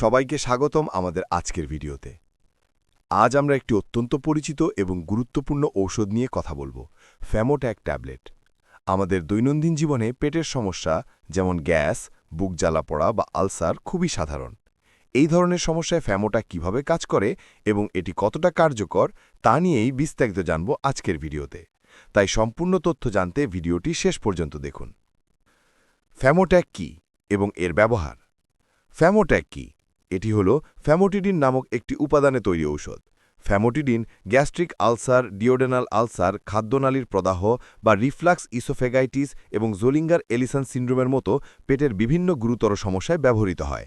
সবাইকে স্বাগতম আমাদের আজকের ভিডিওতে। আজ আমরা একটি অত্যন্ত পরিচিত এবং গুরুত্বপূর্ণ ঔষধ নিয়ে কথা বলব ফ্যামোট্যাক ট্যাবলেট। আমাদের দৈনন্দিন জীবনে পেটের সমস্যা, যেমন গ্যাস, বুক জ্বালা পড়া বা আলসার খুবই সাধারণ। এই ধরনের সমস্যায় ফ্যামোট্যাক কীভাবে কাজ করে এবং এটি কতটা কার্যকর, তা নিয়েই বিস্তারিত জানব আজকের ভিডিওতে। তাই সম্পূর্ণ তথ্য জানতে ভিডিওটি শেষ পর্যন্ত দেখুন। ফ্যামোট্যাক কি এবং এর ব্যবহার? ফ্যামোট্যাক কি? এটি হল ফ্যামোটিডিন নামক একটি উপাদানে তৈরি ঔষধ। Famotidine gastric ulcer, duodenal ulcer, খাদ্যনালীর প্রদাহ বা রিফ্লাক্স ইসোফেগাইটিস এবং জোলিঙ্গার এলিসান সিন্ড্রোমের মতো পেটের বিভিন্ন গুরুতর সমস্যায় ব্যবহৃত হয়।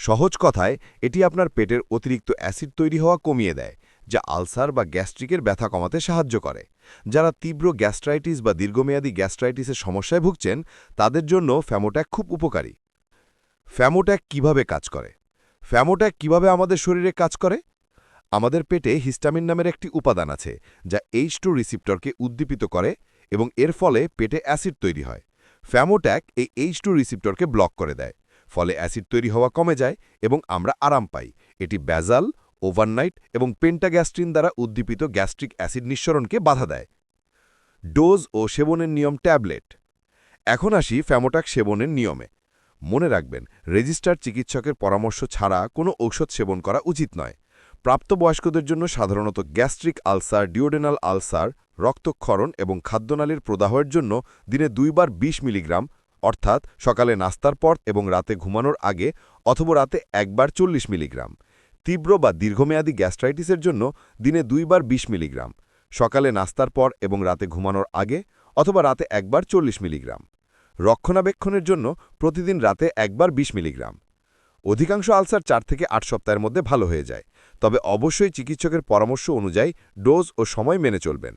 সহজ কথায়, এটি আপনার পেটের অতিরিক্ত অ্যাসিড তৈরি হওয়া কমিয়ে দেয়, যা আলসার বা গ্যাস্ট্রিকের ব্যথা কমাতে সাহায্য করে। যারা তীব্র গ্যাস্ট্রাইটিস বা দীর্ঘমেয়াদী গ্যাস্ট্রাইটিসের সমস্যায় ভুগছেন, তাদের জন্য ফ্যামোট্যাক খুব উপকারী। ফ্যামোট্যাক কীভাবে কাজ করে? ফ্যামোট্যাক কীভাবে আমাদের শরীরে কাজ করে? আমাদের পেটে হিস্টামিন নামের একটি উপাদান আছে, যা এইচ টু রিসিপ্টরকে উদ্দীপিত করে এবং এর ফলে পেটে অ্যাসিড তৈরি হয়। ফ্যামোট্যাক এই এইচ টু রিসিপ্টরকে ব্লক করে দেয়, ফলে অ্যাসিড তৈরি হওয়া কমে যায় এবং আমরা আরাম পাই। এটি ব্যাজাল, ওভারনাইট এবং পেন্টাগ্যাস্ট্রিন দ্বারা উদ্দীপিত গ্যাস্ট্রিক অ্যাসিড নিঃসরণকে বাধা দেয়। ডোজ ও সেবনের নিয়ম ট্যাবলেট। এখন আসি ফ্যামোটাক সেবনের নিয়মে। মনে রাখবেন, রেজিস্টার চিকিৎসকের পরামর্শ ছাড়া কোনো ঔষধ সেবন করা উচিত নয়। প্রাপ্তবয়স্কদের জন্য সাধারণত গ্যাস্ট্রিক আলসার, ডিওডেনাল আলসার, রক্তক্ষরণ এবং খাদ্যনালীর প্রদাহের জন্য দিনে দুইবার ২০ মিলিগ্রাম, অর্থাৎ সকালে নাস্তার পর এবং রাতে ঘুমানোর আগে অথবা রাতে একবার চল্লিশ মিলিগ্রাম। তীব্র বা দীর্ঘমেয়াদী গ্যাস্ট্রাইটিসের জন্য দিনে দুইবার ২০ মিলিগ্রাম, সকালে নাস্তার পর এবং রাতে ঘুমানোর আগে অথবা রাতে একবার চল্লিশ মিলিগ্রাম। রক্ষণাবেক্ষণের জন্য প্রতিদিন রাতে একবার ২০ মিলিগ্রাম। অধিকাংশ আলসার চার থেকে আট সপ্তাহের মধ্যে ভালো হয়ে যায়, তবে অবশ্যই চিকিৎসকের পরামর্শ অনুযায়ী ডোজ ও সময় মেনে চলবেন।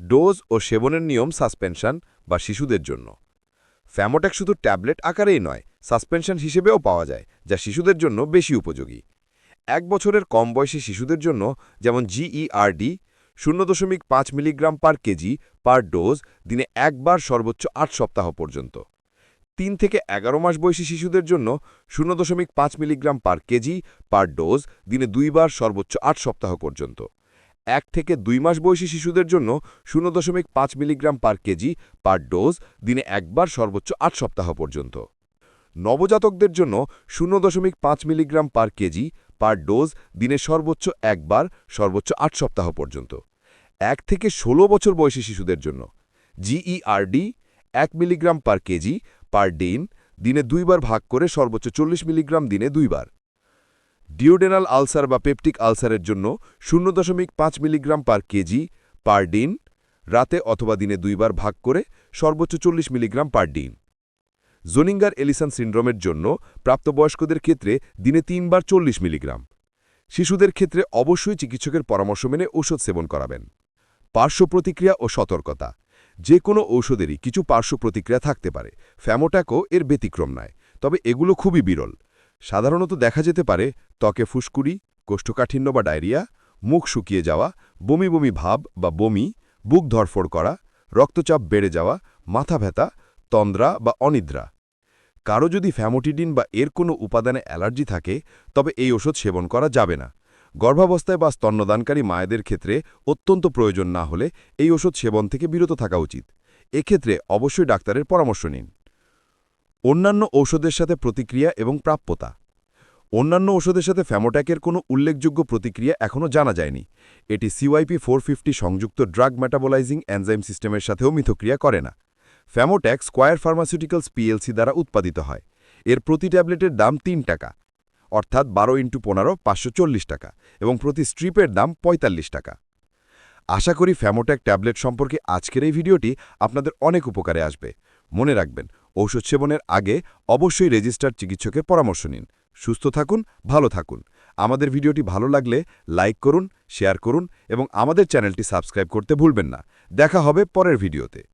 ডোজ ও সেবনের নিয়ম সাসপেনশন বা শিশুদের জন্য। ফ্যামোট্যাক শুধু ট্যাবলেট আকারেই নয়, সাসপেনশন হিসেবেও পাওয়া যায়, যা শিশুদের জন্য বেশি উপযোগী। এক বছরের কম বয়সী শিশুদের জন্য যেমন জিইআরডি শূন্য দশমিক পাঁচ milligram per kg per dose দিনে একবার সর্বোচ্চ আট সপ্তাহ পর্যন্ত। তিন থেকে এগারো মাস বয়সী শিশুদের জন্য শূন্য দশমিক পাঁচ milligram per kg per dose দিনে দুইবার সর্বোচ্চ আট সপ্তাহ পর্যন্ত। এক থেকে দুই মাস বয়সী শিশুদের জন্য শূন্য দশমিক পাঁচ milligram per kg per dose দিনে একবার সর্বোচ্চ আট সপ্তাহ পর্যন্ত। নবজাতকদের জন্য শূন্য দশমিক পাঁচ milligram per kg per dose দিনে সর্বোচ্চ একবার সর্বোচ্চ আট সপ্তাহ পর্যন্ত। এক থেকে ১৬ বছর বয়সী শিশুদের জন্য। জিইআরডি এক মিলিগ্রাম পার কেজি, পার ডিন দিনে দুইবার ভাগ করে সর্বোচ্চ চল্লিশ মিলিগ্রাম দিনে দুইবার। ডিওডেনাল আলসার বা পেপটিক আলসারের জন্য শূন্য দশমিক পাঁচ মিলিগ্রাম পার কেজি, পার ডিন রাতে অথবা দিনে দুইবার ভাগ করে সর্বোচ্চ চল্লিশ মিলিগ্রাম পার ডিন জোনিঙ্গার এলিসান সিন্ড্রোমের জন্য প্রাপ্তবয়স্কদের ক্ষেত্রে দিনে তিনবার চল্লিশ মিলিগ্রাম। শিশুদের ক্ষেত্রে অবশ্যই চিকিৎসকের পরামর্শ মেনে ঔষধ সেবন করাবেন। পার্শ্ব প্রতিক্রিয়া ও সতর্কতা। যে কোনো ঔষধেরই কিছু পার্শ্ব প্রতিক্রিয়া থাকতে পারে। ফ্যামোট্যাকও এর ব্যতিক্রম নয়, তবে এগুলো খুবই বিরল। সাধারণত দেখা যেতে পারে ত্বকে ফুসকুড়ি, কোষ্ঠকাঠিন্য বা ডায়রিয়া, মুখ শুকিয়ে যাওয়া, বমি বমি ভাব বা বমি, বুক ধরফড় করা, রক্তচাপ বেড়ে যাওয়া, মাথা ব্যথা, তন্দ্রা বা অনিদ্রা। কারও যদি ফ্যামোটিডিন বা এর কোনো উপাদানে অ্যালার্জি থাকে, তবে এই ওষুধ সেবন করা যাবে না। গর্ভাবস্থায় বা স্তন্যদানকারী মায়েদের ক্ষেত্রে অত্যন্ত প্রয়োজন না হলে এই ওষুধ সেবন থেকে বিরত থাকা উচিত। এক্ষেত্রে অবশ্যই ডাক্তারের পরামর্শ নিন। অন্যান্য ঔষধের সাথে প্রতিক্রিয়া এবং প্রাপ্যতা। অন্যান্য ওষুধের সাথে ফ্যামোট্যাকের কোনো উল্লেখযোগ্য প্রতিক্রিয়া এখনও জানা যায়নি। এটি সিওয়াইপি ফোর সংযুক্ত ড্রাগ মেটাবোলাইজিং এনজাইম সিস্টেমের সাথেও মিথক্রিয়া করে না। ফ্যামোট্যাক স্কোয়ার ফার্মাসিউটিক্যালস পিএলসি দ্বারা উৎপাদিত হয়। এর প্রতি ট্যাবলেটের দাম তিন টাকা। অর্থাৎ বারো ইন্টু পনেরো, পাঁচশো টাকা এবং প্রতি স্ট্রিপের দাম ৪৫ টাকা। আশা করি ফ্যামোট্যাক ট্যাবলেট সম্পর্কে আজকের এই ভিডিওটি আপনাদের অনেক উপকারে আসবে। মনে রাখবেন, ঔষধ সেবনের আগে অবশ্যই রেজিস্টার চিকিৎসকের পরামর্শ নিন। সুস্থ থাকুন, ভালো থাকুন। আমাদের ভিডিওটি ভালো লাগলে লাইক করুন, শেয়ার করুন এবং আমাদের চ্যানেলটি সাবস্ক্রাইব করতে ভুলবেন না। দেখা হবে পরের ভিডিওতে।